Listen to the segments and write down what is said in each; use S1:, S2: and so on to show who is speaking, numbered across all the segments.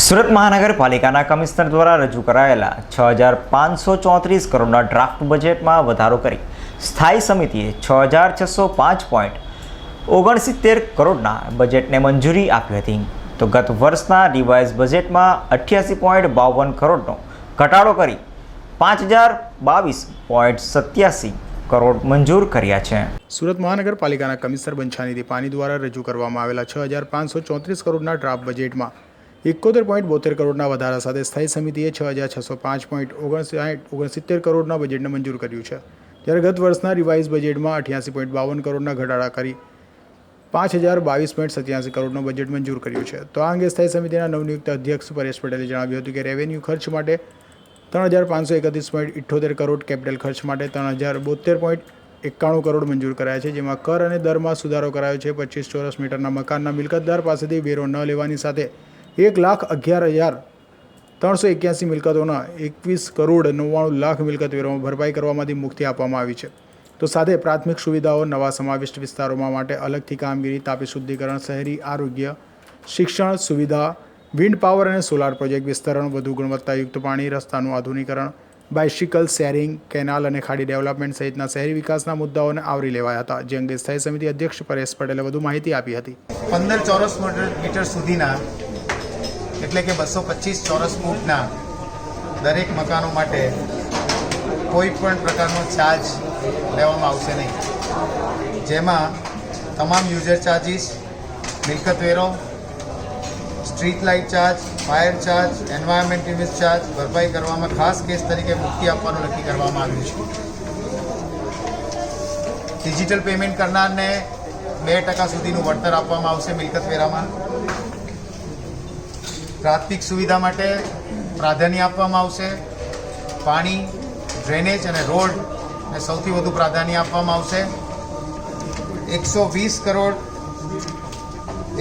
S1: સુરત મહાનગરપાલિકાના કમિશનર દ્વારા રજૂ કરાયેલા છ હજાર પાંચસો ચોત્રીસ કરોડના ડ્રાફ્ટ બજેટમાં વધારો કરી સ્થાયી સમિતિએ છ હજાર છસો પાંચ પોઈન્ટ ઓગણસિત્તેર કરોડના બજેટને મંજૂરી આપી હતી. તો ગત વર્ષના રિવાઇઝ બજેટમાં અઠ્યાસી પોઈન્ટ બાવન કરોડનો ઘટાડો કરી પાંચ હજાર બાવીસ પોઈન્ટ સત્યાસી કરોડ મંજૂર કર્યા છે.
S2: સુરત મહાનગરપાલિકાના કમિશનર બંછાનિધિ પાની દ્વારા રજૂ કરવામાં આવેલા છ હજાર પાંચસો ચોત્રીસ કરોડના ડ્રાફ્ટ બજેટમાં એકોતેર પોઈન્ટ બોતેર કરોડના વધારા સાથે સ્થાયી સમિતિએ છ હજાર છસો પાંચ પોઈન્ટ ઓગણસાઠ, ઓગણસિત્તેર કરોડના બજેટને મંજૂર કર્યું છે. જ્યારે ગત વર્ષના રિવાઇઝ બજેટમાં અઠ્યાસી પોઈન્ટ બાવન કરોડના ઘટાડા કરી પાંચ હજાર બાવીસ પોઈન્ટ સત્યાસી કરોડનું બજેટ મંજૂર કર્યું છે. તો આ અંગે સ્થાયી સમિતિના નવનિયુક્ત અધ્યક્ષ પરેશ પટેલે જણાવ્યું હતું કે રેવન્યુ ખર્ચ માટે ત્રણ હજાર પાંચસો એકત્રીસ પોઈન્ટ ઇઠ્ઠોતેર કરોડ, કેપિટલ ખર્ચ માટે ત્રણ હજાર બોતેર પોઈન્ટ એકાણું કરોડ મંજૂર કરાયા છે, જેમાં કર અને દરમાં સુધારો કરાયો છે. પચીસ ચોરસ મીટરના મકાનના મિલકતદાર પાસેથી વેરો ન લેવાની સાથે એક લાખ અગિયાર હજાર ત્રણસો એક્યાસી મિલકતોના એકવીસ કરોડ નવ્વાણું લાખ મિલકત વેરોમાં ભરપાઈ કરવામાંથી મુક્તિ આપવામાં આવી છે. તો સાથે પ્રાથમિક સુવિધાઓ, નવા સમાવિષ્ટ વિસ્તારોમાં માટે અલગથી કામગીરી, તાપી શુદ્ધિકરણ, શહેરી આરોગ્ય, શિક્ષણ સુવિધા, વિન્ડ પાવર અને સોલાર પ્રોજેક્ટ વિસ્તરણ, વધુ ગુણવત્તાયુક્ત પાણી, રસ્તાનું આધુનિકરણ બાઇસિકલ શેરિંગ, કેનાલ અને ખાડી ડેવલપમેન્ટ સહિતના શહેરી વિકાસના મુદ્દાઓને આવરી લેવાયા હતા. જે અંગે સ્થાયી સમિતિ અધ્યક્ષ પરેશ પટેલે વધુ માહિતી આપી હતી.
S3: પંદર ચોરસ મીટર સુધીના એટલે કે બસો પચીસ ચોરસ ફૂટના દરેક મકાનો માટે કોઈ પણ પ્રકારનો ચાર્જ લેવામાં આવશે નહીં. જેમાં તમામ યુઝર ચાર્જિસ મિલકત વેરો street light charge fire charge environment રિમિસ charge ભરપાઈ કરવામાં ખાસ કેસ તરીકે મુક્તિ આપવાનું નક્કી કરવામાં આવ્યું છે. ડિજિટલ પેમેન્ટ કરનારને બે ટકા સુધીનું વળતર આપવામાં આવશે મિલકત વેરામાં. પ્રાથમિક સુવિધા માટે પ્રાધાન્ય આપવામાં આવશે. પાણી ડ્રેનેજ અને રોડ ને સૌથી વધુ પ્રાધાન્ય આપવામાં આવશે. એકસો વીસ કરોડ,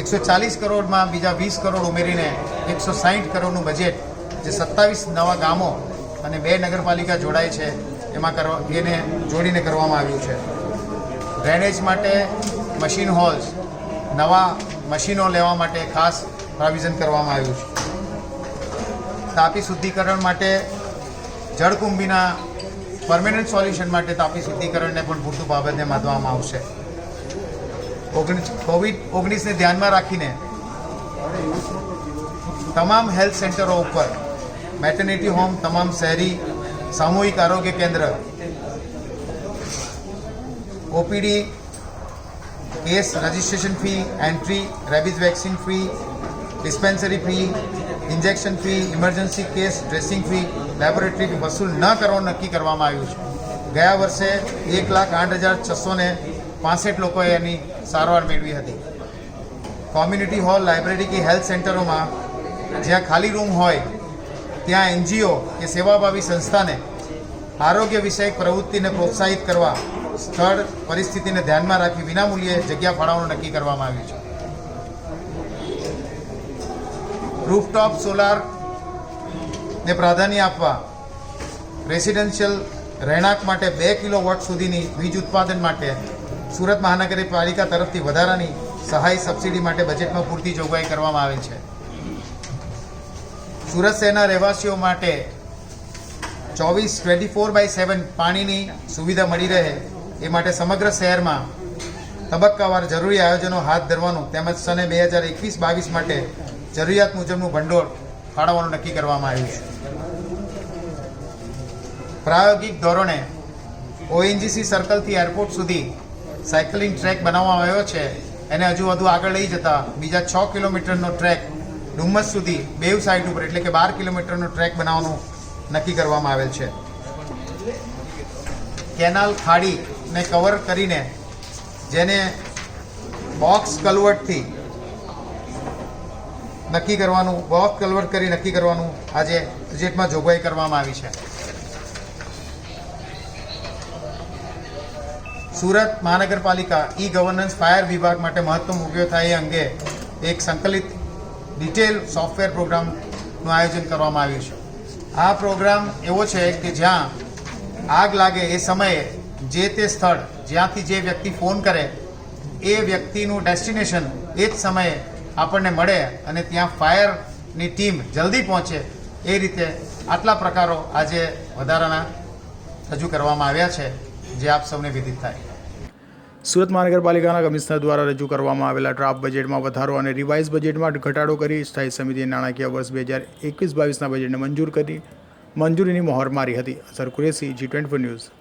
S3: એકસો ચાલીસ કરોડમાં બીજા વીસ કરોડ ઉમેરીને એકસો સાહીઠ કરોડનું બજેટ જે સત્તાવીસ નવા ગામો અને બે નગરપાલિકા જોડાય છે, એમાં કરવા, એને જોડીને કરવામાં આવ્યું છે. ડ્રેનેજ માટે મશીન હોલ્સ નવા મશીનો લેવા માટે ખાસ પ્રોવિઝન કરવામાં આવ્યું છે. તાપી શુદ્ધિકરણ માટે જળકુંભીના પરમેનન્ટ સોલ્યુશન માટે તાપી શુદ્ધિકરણને પણ પૂરતું બાબતને માનવામાં આવશે. ઓગણીસ, કોવિડ ઓગણીસને ધ્યાનમાં રાખીને તમામ હેલ્થ સેન્ટરો ઉપર મેટર્નિટી હોમ તમામ શહેરી સામૂહિક આરોગ્ય કેન્દ્ર, OPD, case registration fee entry rabies vaccine fee dispensary fee injection fee emergency case dressing fee laboratory વસૂલ ન કરવાનું નક્કી કરવામાં આવ્યું છે. ગયા વર્ષે એક લાખ આઠ હજાર છસો ને પાસઠ લોકોએ એની સારવાર મેળવી હતી. કોમ્યુનિટી હોલ, લાઇબ્રેરી કે હેલ્થ સેન્ટરોમાં જ્યાં ખાલી રૂમ હોય, ત્યાં એનજીઓ કે સેવાભાવી સંસ્થાને આરોગ્ય વિષયક પ્રવૃત્તિને પ્રોત્સાહિત કરવા સ્થળ પરિસ્થિતિને ધ્યાનમાં રાખી વિનામૂલ્યે જગ્યા ફાળવવાનું નક્કી કરવામાં આવ્યું છે. રૂફટોપ સોલાર ને પ્રાધાન્ય આપવા રેસિડેન્શિયલ રહેણાંક માટે બે કિલો વોટ સુધીની વીજ ઉત્પાદન માટે સુરત મહાનગરપાલિકા તરફથી વધારાની સહાય સબસિડી માટે બજેટમાં પૂરતી જોગવાઈ કરવામાં આવી છે. સુરત શહેરના રહેવાસીઓ માટે ચોવીસ ટ્વેન્ટી ફોર બાય સેવન પાણીની સુવિધા મળી રહે એ માટે સમગ્ર શહેરમાં તબક્કાવાર જરૂરી આયોજનો હાથ ધરવાનું તેમજ સને બે હજાર એકવીસ બાવીસ માટે જરૂરિયાત મુજબનું ભંડોળ ફાળવવાનું નક્કી કરવામાં આવ્યું છે. પ્રાયોગિક ધોરણે ઓએનજીસી સર્કલથી એરપોર્ટ સુધી સાયકલિંગ ટ્રેક બનાવવામાં આવ્યો છે. એને હજુ વધુ આગળ લઈ જતા બીજા છ કિલોમીટરનો ટ્રેક ડુમ્મસ સુધી બેવ સાઈડ ઉપર એટલે કે બાર કિલોમીટરનો ટ્રેક બનાવવાનું નક્કી કરવામાં આવેલ છે. કેનાલ ખાડીને કવર કરીને જેને બોક્સ કલવર્ટથી નક્કી કરવાનું બોક્સ કલવર્ટ કરી નક્કી કરવાનું આજે બજેટમાં જોગવાઈ કરવામાં આવી છે. સુરત મહાનગરપાલિકા ઈ ગવર્નન્સ ફાયર વિભાગ માટે મહત્તમ ઉપયોગ થાય એ અંગે એક સંકલિત ડિટેલ સોફ્ટવેર પ્રોગ્રામનું આયોજન કરવામાં આવ્યું છે. આ પ્રોગ્રામ એવો છે કે જ્યાં આગ લાગે એ સમયે જે તે સ્થળ જ્યાંથી જે વ્યક્તિ ફોન કરે એ વ્યક્તિનું ડેસ્ટિનેશન એ જ સમયે આપણને મળે અને ત્યાં ફાયરની ટીમ જલ્દી પહોંચે, એ રીતે આટલા પ્રકારો આજે વધારાના રજૂ કરવામાં આવ્યા છે, જે આપ સૌને વિદિત થાય.
S2: સુરત મહાનગરપાલિકાના કમિશનર દ્વારા રજૂ કરવામાં આવેલા ડ્રાફ્ટ બજેટમાં વધારો અને રિવાઇઝ બજેટમાં ઘટાડો કરી સ્થાયી સમિતિએ નાણાકીય વર્ષ બે હજાર એકવીસ બાવીસના બજેટને મંજૂર કરી, મંજૂરીની મહોર મારી હતી. અસર કુરેશી જી ટ્વેન્ટી ન્યૂઝ.